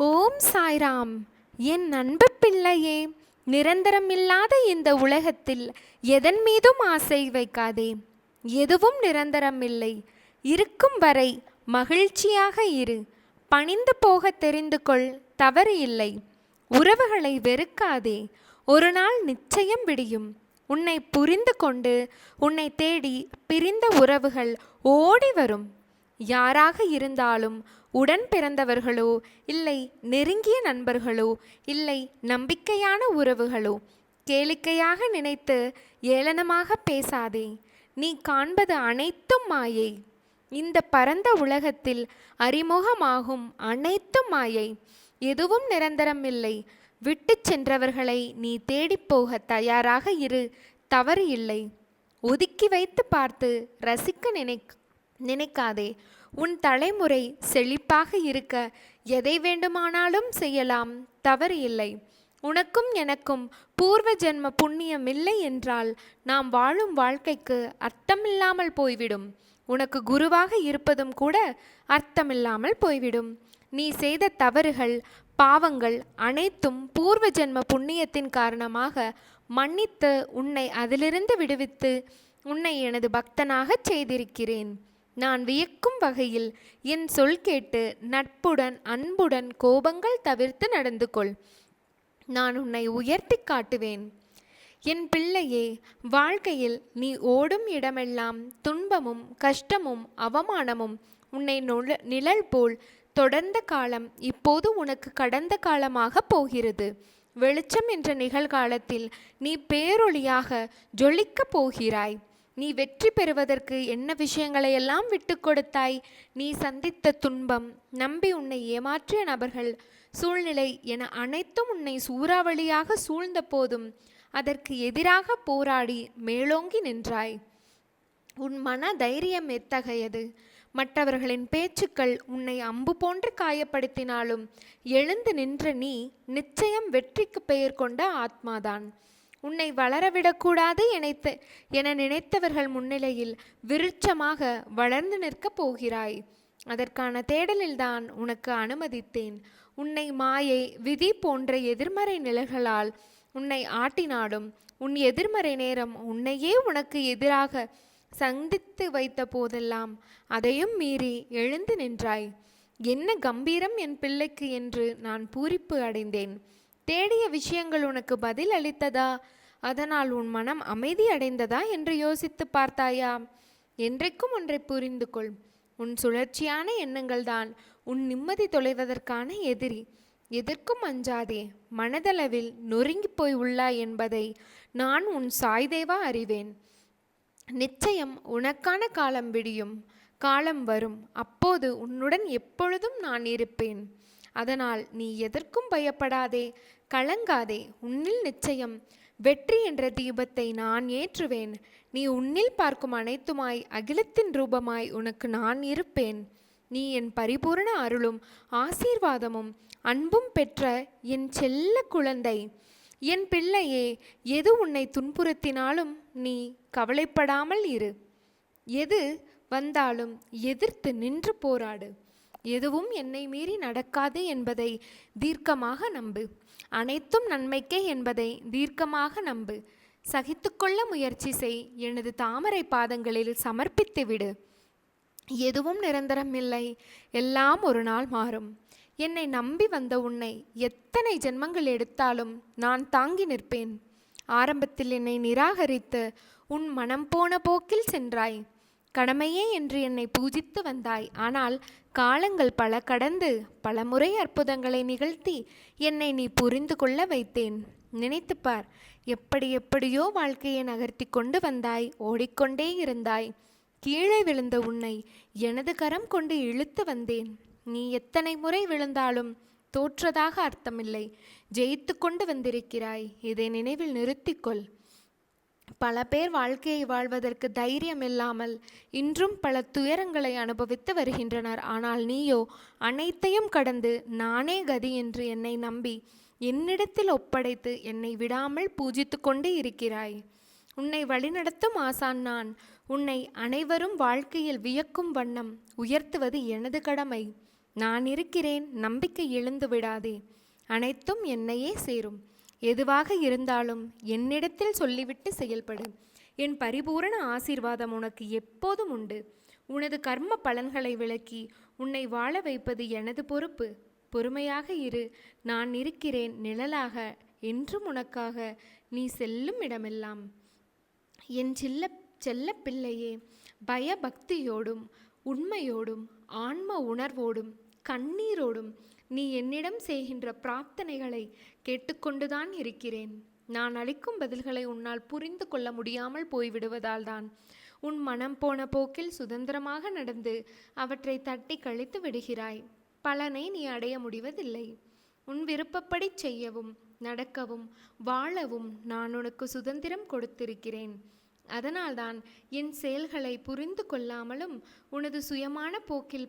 ஓம் சாய்ராம். என் அன்பு பிள்ளையே நிரந்தரமில்லாத இந்த உலகத்தில் எதன் மீதும் ஆசை வைக்காதே. எதுவும் நிரந்தரமில்லை. இருக்கும் வரை மகிழ்ச்சியாக இரு. பணிந்து போக தெரிந்து கொள் தவறு இல்லை. உறவுகளை வெறுக்காதே. ஒரு நாள் நிச்சயம் விடியும். உன்னை புரிந்து கொண்டு உன்னை தேடி பிரிந்த உறவுகள் ஓடி வரும். யாராக இருந்தாலும் உடன் பிறந்தவர்களோ இல்லை நெருங்கிய நண்பர்களோ இல்லை நம்பிக்கையான உறவுகளோ கேளிக்கையாக நினைத்து ஏளனமாக பேசாதே. நீ காண்பது அனைத்தும் மாயை. இந்த பரந்த உலகத்தில் அறிமுகமாகும் அனைத்தும் மாயை. எதுவும் நிரந்தரம் இல்லை. விட்டு சென்றவர்களை நீ தேடிப் போக தயாராக இரு. தவறு இல்லை. ஒதுக்கி வைத்து பார்த்து ரசிக்க நினை நினைக்காதே. உன் தலைமுறை செழிப்பாக இருக்க எதை வேண்டுமானாலும் செய்யலாம். தவறு இல்லை. உனக்கும் எனக்கும் பூர்வ ஜென்ம புண்ணியம் இல்லை என்றால் நாம் வாழும் வாழ்க்கைக்கு அர்த்தமில்லாமல் போய்விடும். உனக்கு குருவாக இருப்பதும் கூட அர்த்தமில்லாமல் போய்விடும். நீ செய்த தவறுகள் பாவங்கள் அனைத்தும் பூர்வ ஜென்ம புண்ணியத்தின் காரணமாக மன்னித்து உன்னை அதிலிருந்து விடுவித்து உன்னை எனது பக்தனாகச் செய்திருக்கிறேன். நான் வியக்கும் வகையில் என் சொல் கேட்டு நட்புடன் அன்புடன் கோபங்கள் தவிர்த்து நடந்து கொள் நான் உன்னை உயர்த்தி காட்டுவேன். என் பிள்ளையே வாழ்க்கையில் நீ ஓடும் இடமெல்லாம் துன்பமும் கஷ்டமும் அவமானமும் உன்னை நொழ நிழல் போல் தொடர்ந்த காலம் இப்போது உனக்கு கடந்த காலமாக போகிறது. வெளிச்சம் என்ற நிகழ்காலத்தில் நீ பேரொளியாக ஜொலிக்கப் போகிறாய். நீ வெற்றி பெறுவதற்கு என்ன விஷயங்களையெல்லாம் விட்டு கொடுத்தாய்? நீ சந்தித்த துன்பம் நம்பி உன்னை ஏமாற்றிய நபர்கள் சூழ்நிலை என அனைத்தும் உன்னை சூறாவளியாக சூழ்ந்த போதும் அதற்கு எதிராக போராடி மேலோங்கி நின்றாய். உன் மன தைரியம் எத்தகையது? மற்றவர்களின் பேச்சுக்கள் உன்னை அம்பு போன்று காயப்படுத்தினாலும் எழுந்து நின்ற நீ நிச்சயம் வெற்றிக்கு பெயர் கொண்ட ஆத்மாதான். உன்னை வளரவிடக்கூடாது இணைத்து என நினைத்தவர்கள் முன்னிலையில் விருட்சமாக வளர்ந்து நிற்கப் போகிறாய். அதற்கான தேடலில்தான் உனக்கு அனுமதித்தேன். உன்னை மாயை விதி போன்ற எதிர்மறை நிலைகளால் உன்னை ஆட்டினாடும். உன் எதிர்மறை நேரம் உன்னையே உனக்கு எதிராக சந்தித்து வைத்த போதெல்லாம் அதையும் மீறி எழுந்து நின்றாய். என்ன கம்பீரம் என் பிள்ளைக்கு என்று நான் பூரிப்பு அடைந்தேன். தேடிய விஷயங்கள் உனக்கு பதில் அளித்ததா? அதனால் உன் மனம் அமைதி அடைந்ததா என்று யோசித்து பார்த்தாயா? என்றைக்கும் ஒன்றை புரிந்து கொள். உன் சுழற்சியான எண்ணங்கள்தான் உன் நிம்மதி தொலைவதற்கான எதிரி. எதற்கும் அஞ்சாதே. மனதளவில் நொறுங்கி போய் உள்ளாய் என்பதை நான் உன் சாய்தேவா அறிவேன். நிச்சயம் உனக்கான காலம் விடியும். காலம் வரும். அப்போது உன்னுடன் எப்பொழுதும் நான் இருப்பேன். அதனால் நீ எதற்கும் பயப்படாதே. கலங்காதே. உன்னில் நிச்சயம் வெற்றி என்ற தீபத்தை நான் ஏற்றுவேன். நீ உன்னில் பார்க்கும் அனைத்துமாய் அகிலத்தின் ரூபமாய் உனக்கு நான் இருப்பேன். நீ என் பரிபூரண அருளும் ஆசீர்வாதமும் அன்பும் பெற்ற என் செல்ல குழந்தை. என் பிள்ளையே எது உன்னை துன்புறுத்தினாலும் நீ கவலைப்படாமல் இரு. எது வந்தாலும் எதிர்த்து நின்று போராடு. எதுவும் என்னை மீறி நடக்காது என்பதை தீர்க்கமாக நம்பு. அனைத்தும் நன்மைக்கே என்பதை தீர்க்கமாக நம்பு. சகித்துக்கொள்ள முயற்சி செய். எனது தாமரை பாதங்களில் சமர்ப்பித்து விடு. எதுவும் நிரந்தரம் இல்லை. எல்லாம் ஒரு நாள் மாறும். என்னை நம்பி வந்த உன்னை எத்தனை ஜென்மங்கள் எடுத்தாலும் நான் தாங்கி நிற்பேன். ஆரம்பத்தில் என்னை நிராகரித்து உன் மனம் போன போக்கில் சென்றாய். கடமையே என்று என்னை பூஜித்து வந்தாய். ஆனால் காலங்கள் பல கடந்து பல முறை அற்புதங்களை நிகழ்த்தி என்னை நீ புரிந்து கொள்ள வைத்தேன். நினைத்துப்பார் எப்படி எப்படியோ வாழ்க்கையை நகர்த்தி கொண்டு வந்தாய் ஓடிக்கொண்டே இருந்தாய். கீழே விழுந்த உன்னை எனது கரம் கொண்டு இழுத்து வந்தேன். நீ எத்தனை முறை விழுந்தாலும் தோற்றதாக அர்த்தமில்லை. ஜெயித்து கொண்டு வந்திருக்கிறாய். இதை நினைவில் நிறுத்திக்கொள். பல பேர் வாழ்க்கையை வாழ்வதற்கு தைரியம் இல்லாமல் இன்றும் பல துயரங்களை அனுபவித்து வருகின்றனர். ஆனால் நீயோ அனைத்தையும் கடந்து நானே கதி என்று என்னை நம்பி என்னிடத்தில் ஒப்படைத்து என்னை விடாமல் பூஜித்து கொண்டு இருக்கிறாய். உன்னை வழிநடத்தும் ஆசான் நான். உன்னை அனைவரும் வாழ்க்கையில் வியக்கும் வண்ணம் உயர்த்துவது எனது கடமை. நான் இருக்கிறேன் நம்பிக்கை எழுந்து விடாதே. அனைத்தும் என்னையே சேரும். எதுவாக இருந்தாலும் என்னிடத்தில் சொல்லிவிட்டு செயல்படு. என் பரிபூரண ஆசீர்வாதம் உனக்கு எப்போதும் உண்டு. உனது கர்ம பலன்களை விளக்கி உன்னை வாழ வைப்பது எனது பொறுப்பு. பொறுமையாக இரு. நான் இருக்கிறேன் நிழலாக. என்றும் உனக்காக நீ செல்லும் இடமெல்லாம். என் சில்ல செல்ல பிள்ளையே பயபக்தியோடும் உண்மையோடும் ஆன்ம உணர்வோடும் கண்ணீரோடும் நீ என்னிடம் செய்கின்ற பிரார்த்தனைகளை கேட்டுக்கொண்டுதான் இருக்கிறேன். நான் அளிக்கும் பதில்களை உன்னால் புரிந்து கொள்ள முடியாமல் போய்விடுவதால் தான் உன் மனம் போன போக்கில் சுதந்திரமாக நடந்து அவற்றை தட்டி கழித்து விடுகிறாய். பலனை நீ அடைய முடிவதில்லை. உன் விருப்பப்படி செய்யவும் நடக்கவும் வாழவும் நான் உனக்கு சுதந்திரம் கொடுத்திருக்கிறேன். அதனால்தான் என் செயல்களை புரிந்து கொள்ளாமலும் உனது சுயமான போக்கில்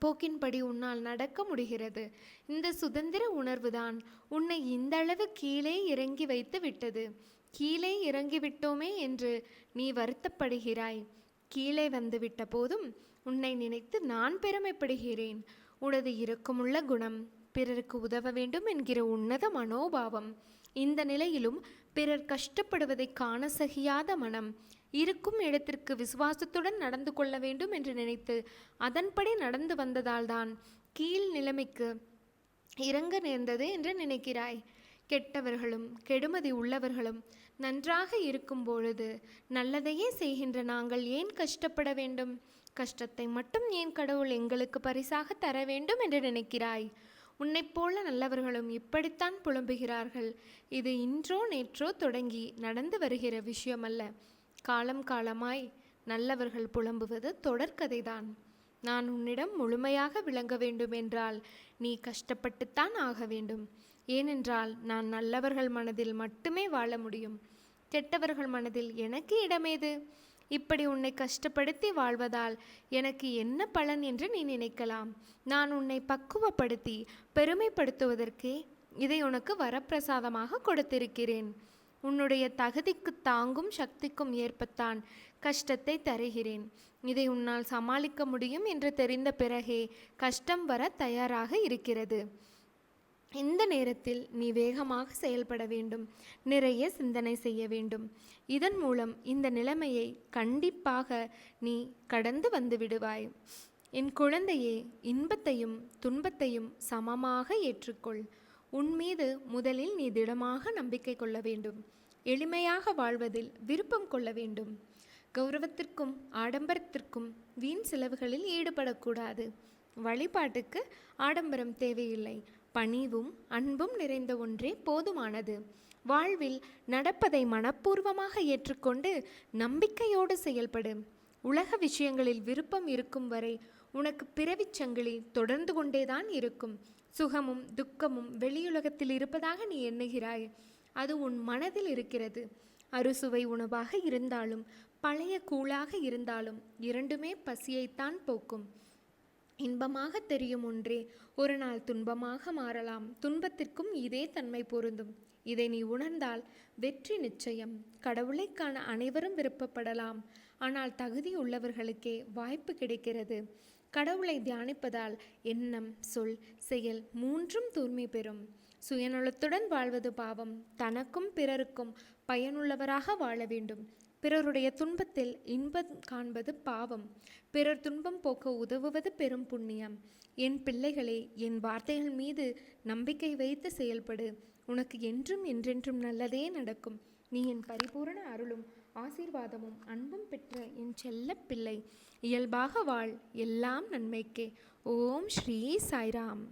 போக்கின்படி உன்னால் நடக்க முடிகிறது. இந்த சுதந்திர உணர்வுதான் உன்னை இந்த அளவு கீழே இறங்கி வைத்து விட்டது. கீழே இறங்கி விட்டோமே என்று நீ வருத்தப்படுகிறாய். கீழே வந்து விட்ட போதும் உன்னை நினைத்து நான் பெருமைப்படுகிறேன். உனது இரக்கமுள்ள குணம் பிறருக்கு உதவ வேண்டும் என்கிற உன்னத மனோபாவம். இந்த நிலையிலும் பிறர் கஷ்டப்படுவதை காண சகியாத மனம் இருக்கும் இடத்திற்கு விசுவாசத்துடன் நடந்து கொள்ள வேண்டும் என்று நினைத்து அதன்படி நடந்து வந்ததால்தான் கீழ் நிலைமைக்கு இறங்க நேர்ந்தது என்று நினைக்கிறாய். கெட்டவர்களும் கெடுமதி உள்ளவர்களும் நன்றாக இருக்கும் பொழுது நல்லதையே செய்கின்ற நாங்கள் ஏன் கஷ்டப்பட வேண்டும்? கஷ்டத்தை மட்டும் ஏன் கடவுள் எங்களுக்கு பரிசாக தர வேண்டும் என்று நினைக்கிறாய்? உன்னைப் போல நல்லவர்களும் இப்படித்தான் புலம்புகிறார்கள். இது இன்றோ நேற்றோ தொடங்கி நடந்து வருகிற விஷயமல்ல. காலம் காலமாய் நல்லவர்கள் புலம்புவது தொடர்கதைதான். நான் உன்னிடம் முழுமையாக விளங்க வேண்டுமென்றால் நீ கஷ்டப்பட்டுத்தான் ஆக வேண்டும். ஏனென்றால் நான் நல்லவர்கள் மனதில் மட்டுமே வாழ முடியும். கெட்டவர்கள் மனதில் எனக்கு இடமேது? இப்படி உன்னை கஷ்டப்படுத்தி வாழ்வதால் எனக்கு என்ன பலன் என்று நீ நினைக்கலாம். நான் உன்னை பக்குவப்படுத்தி பெருமைப்படுத்துவதற்கே இதை உனக்கு வரப்பிரசாதமாக கொடுத்திருக்கிறேன். உன்னுடைய தகுதிக்கு தாங்கும் சக்திக்கும் ஏற்பத்தான் கஷ்டத்தை தருகிறேன். இதை உன்னால் சமாளிக்க முடியும் என்று தெரிந்த பிறகே கஷ்டம் வர தயாராக இருக்கிறது. இந்த நேரத்தில் நீ வேகமாக செயல்பட வேண்டும். நிறைய சிந்தனை செய்ய வேண்டும். இதன் மூலம் இந்த நிலைமையை கண்டிப்பாக நீ கடந்து வந்து விடுவாய். என் குழந்தையே இன்பத்தையும் துன்பத்தையும் சமமாக ஏற்றுக்கொள். உன் மீது முதலில் நீ திடமாக நம்பிக்கை கொள்ள வேண்டும். எளிமையாக வாழ்வதில் விருப்பம் கொள்ள வேண்டும். கௌரவத்திற்கும் ஆடம்பரத்திற்கும் வீண் செலவுகளில் ஈடுபடக்கூடாது. வழிபாட்டுக்கு ஆடம்பரம் தேவையில்லை. பணிவும் அன்பும் நிறைந்த ஒன்றே போதுமானது. வாழ்வில் நடப்பதை மனப்பூர்வமாக ஏற்றுக்கொண்டு நம்பிக்கையோடு செயல்படும் உலக விஷயங்களில் விருப்பம் இருக்கும் வரை உனக்கு பிறவிச் சங்கிலி தொடர்ந்து கொண்டேதான் இருக்கும். சுகமும் துக்கமும் வெளியுலகத்தில் இருப்பதாக நீ எண்ணுகிறாய். அது உன் மனதில் இருக்கிறது. அறுசுவை உணவாக இருந்தாலும் பழைய கூழாக இருந்தாலும் இரண்டுமே பசியைத்தான் போக்கும். இன்பமாக தெரியும் ஒன்றே ஒரு நாள் துன்பமாக மாறலாம். துன்பத்திற்கும் இதே தன்மை பொருந்தும். இதை நீ உணர்ந்தால் வெற்றி நிச்சயம். கடவுளை காண அனைவரும் விருப்பப்படலாம். ஆனால் தகுதி உள்ளவர்களுக்கே வாய்ப்பு கிடைக்கிறது. கடவுளை தியானிப்பதால் எண்ணம் சொல் செயல் மூன்றும் தூய்மை பெறும். சுயநலத்துடன் வாழ்வது பாவம். தனக்கும் பிறருக்கும் பயனுள்ளவராக வாழ வேண்டும். பிறருடைய துன்பத்தில் இன்பம் காண்பது பாவம். பிறர் துன்பம் போக்க உதவுவது பெரும் புண்ணியம். என் பிள்ளைகளே என் வார்த்தைகள் மீது நம்பிக்கை வைத்து செயல்படு. உனக்கு என்றும் என்றென்றும் நல்லதே நடக்கும். நீ என் பரிபூரண அருளும் ஆசீர்வாதமும் அன்பும் பெற்ற என் செல்ல பிள்ளை. இயல்பாக வாழ் எல்லாம் நன்மைக்கே. ஓம் ஸ்ரீ சாய்ராம்.